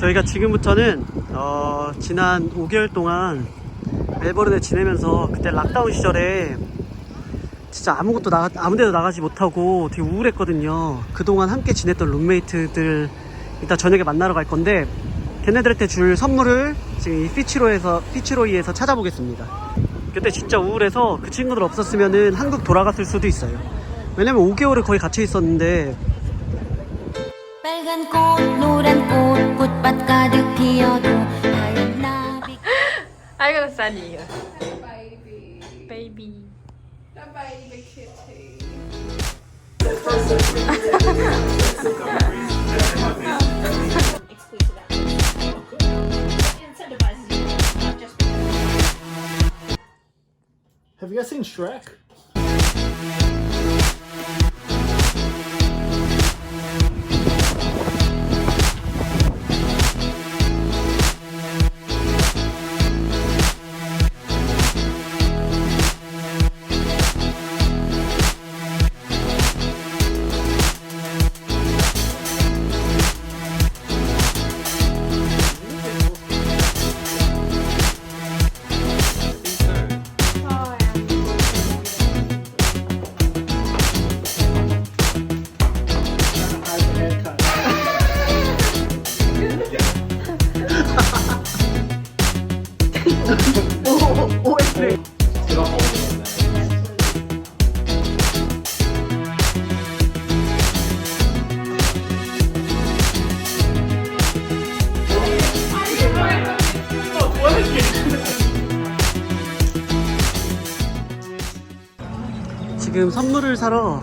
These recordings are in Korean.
저희가 지금부터는 어, 지난 5개월 동안 멜버른에 지내면서 그때 락다운 시절에 진짜 아무것도 나가, 아무 데도 나가지 못하고 되게 우울했거든요. 그동안 함께 지냈던 룸메이트들 이따 저녁에 만나러 갈 건데 걔네들한테 줄 선물을 지금 이 피치로에서 피치로이에서 찾아보겠습니다. 그때 진짜 우울해서 그 친구들 없었으면은 한국 돌아갔을 수도 있어요. 왜냐면 5개월을 거의 갇혀 있었는데 빨간 꽃 노란 꽃 꽃밭 가득 피어도 하얀 나비 I got a sunny here. baby. Baby. The baby kitty. Have you guys seen Shrek? 지금 선물을 사러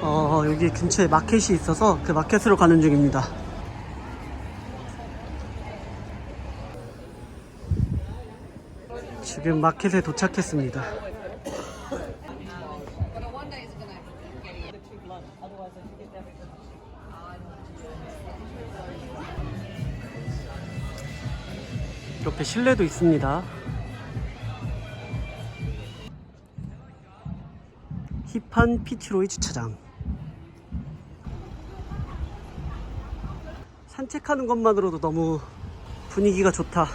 어, 여기 근처에 마켓이 있어서 그 마켓으로 가는 중입니다. 지금 마켓에 도착했습니다. 이렇게 실내도 있습니다. 힙한 피치로이 주차장. 산책하는 것만으로도 너무 분위기가 좋다.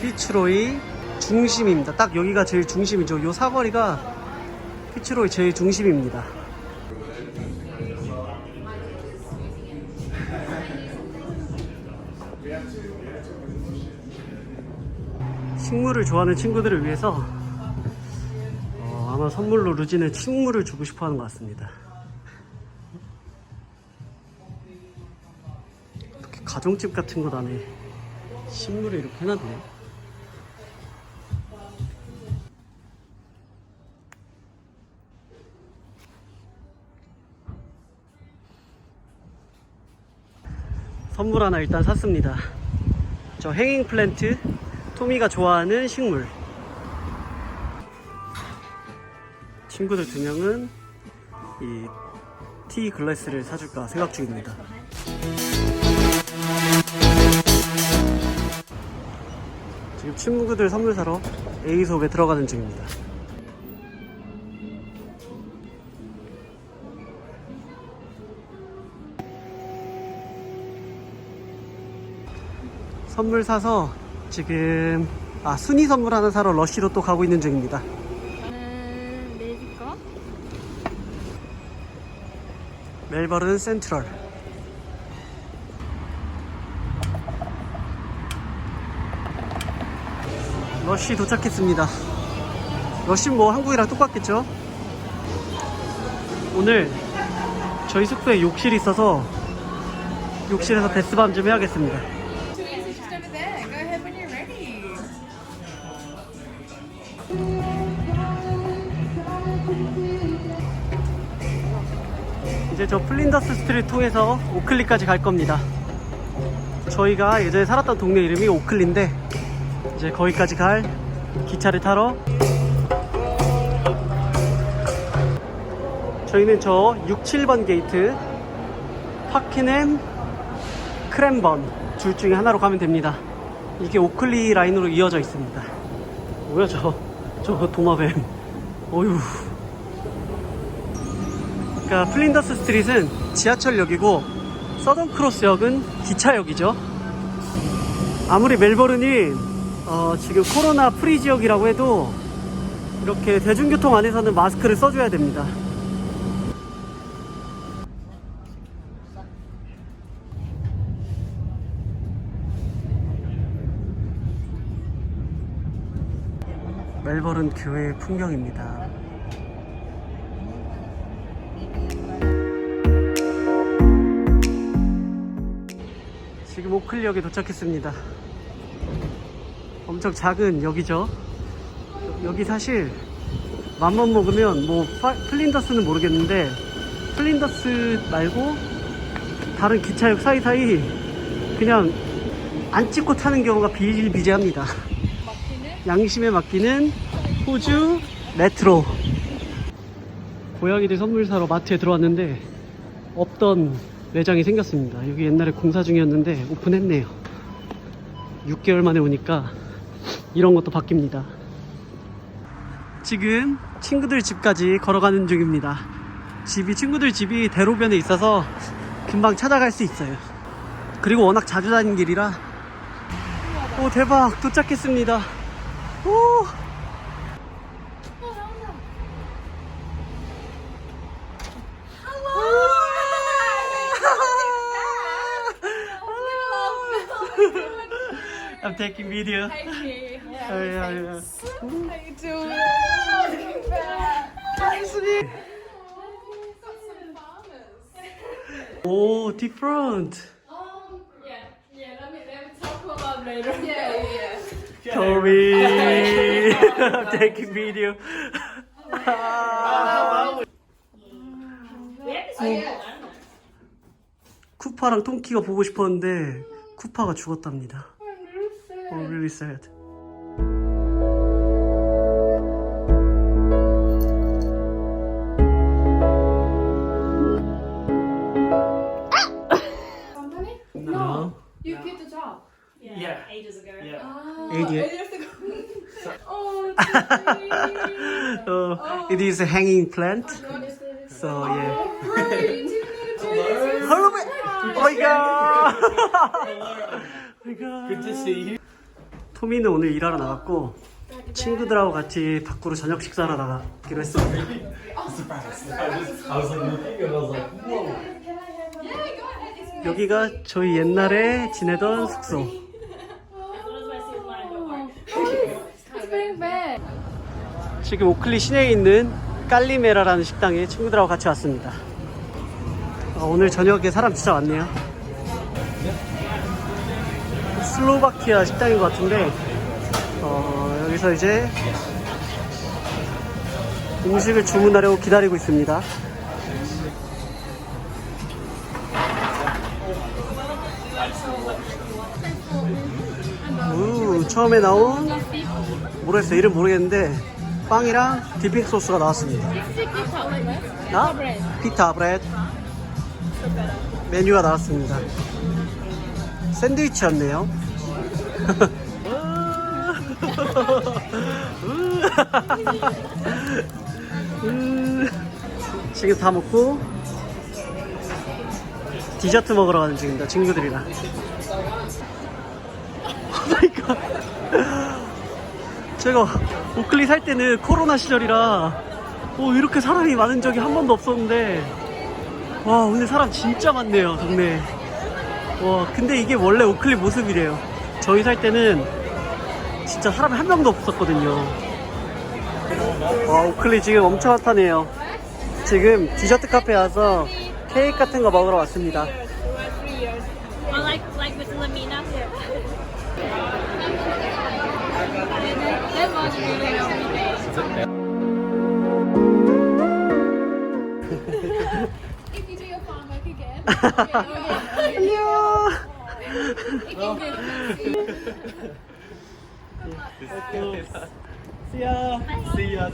피치로이 중심입니다. 딱 여기가 제일 중심이죠. 요 사거리가 피치로이 제일 중심입니다. 식물을 좋아하는 친구들을 위해서 어, 아마 선물로 루진에 식물을 주고 싶어 하는 것 같습니다. 이렇게 가정집 같은 것 안에 식물을 이렇게 해놨네. 선물 하나 일단 샀습니다. 저 행잉 플랜트 토미가 좋아하는 식물. 친구들 두 명은 이 티 글래스를 사줄까 생각 중입니다. 지금 친구들 선물 사러 에이소에 들어가는 중입니다. 선물 사서 지금 아 순위 선물 하나 사러 러쉬로 또 가고 있는 중입니다. 저는 거. 멜버른 센트럴. 러쉬 도착했습니다. 러쉬 뭐 한국이랑 똑같겠죠? 오늘 저희 숙소에 욕실이 있어서 욕실에서 데스밤 좀 해야겠습니다. 이제 저 플린더스 스트리트 통해서 오클리까지 갈 겁니다. 저희가 예전에 살았던 동네 이름이 오클리인데 이제 거기까지 갈 기차를 타러 저희는 저 6, 7번 게이트 파키넴 크랜번 둘 중에 하나로 가면 됩니다. 이게 오클리 라인으로 이어져 있습니다. 뭐야 저 저 도마뱀. 어휴. 그러니까 플린더스 스트릿은 지하철역이고 서던 크로스역은 기차역이죠. 아무리 멜버른이 어, 지금 코로나 프리 지역이라고 해도 이렇게 대중교통 안에서는 마스크를 써줘야 됩니다. 멜버른 교외의 풍경입니다. 지금 오클리역에 도착했습니다. 엄청 작은 역이죠. 여- 여기 사실 맘만 먹으면 뭐 파- 플린더스는 모르겠는데 플린더스 말고 다른 기차역 사이사이 그냥 안 찍고 타는 경우가 비일비재합니다. 양심에 맡기는 호주 메트로. 고양이들 선물 사러 마트에 들어왔는데 없던 매장이 생겼습니다. 여기 옛날에 공사 중이었는데 오픈했네요. 6개월 만에 오니까 이런 것도 바뀝니다. 지금 친구들 집까지 걸어가는 중입니다. 집이 친구들 집이 대로변에 있어서 금방 찾아갈 수 있어요. 그리고 워낙 자주 다니는 길이라 오 대박 도착했습니다. 오 I'm taking video. Thank you. Yeah, yeah, yeah. How you doing? Oh, different. Yeah, yeah, let me, let me talk about later. Yeah, yeah. Toby, I'm taking video. 쿠파랑 통키가 보고 싶었는데 쿠파가 죽었답니다. We're really sad. Company? No. You quit the job. Yeah, Yeah. ages ago. Yeah. Oh, it's oh, oh, it is a hanging plant. So yeah. Oh, Hello. Hello. Oh my god. Oh my Good to see you. 토미는 오늘 일하러 나갔고 친구들하고 같이 밖으로 저녁 식사하러 나가기로 했습니다. 여기가 저희 옛날에 지내던 숙소. 지금 오클리 시내에 있는 깔리메라라는 식당에 친구들하고 같이 왔습니다. 어, 오늘 저녁에 사람 진짜 많네요. 슬로바키아 식당인 것 같은데 어, 여기서 이제 음식을 주문하려고 기다리고 있습니다. 우, 처음에 나온 모르겠어요. 이름 모르겠는데 빵이랑 디핑 소스가 나왔습니다. 나? 피타 브레드. 메뉴가 나왔습니다. 샌드위치였네요. 지금 다 먹고 디저트 먹으러 가는 중입니다. 친구들이랑. 오마이갓. 제가 오클리 살 때는 코로나 시절이라 어, 이렇게 사람이 많은 적이 한 번도 없었는데 와 오늘 사람 진짜 많네요 동네에 와 근데 이게 원래 오클리 모습이래요 저희 살 때는 진짜 사람이 한 명도 없었거든요. 와 오클리 지금 엄청 핫하네요. 지금 디저트 카페 와서 케이크 같은 거 먹으러 왔습니다. Like See ya. See ya.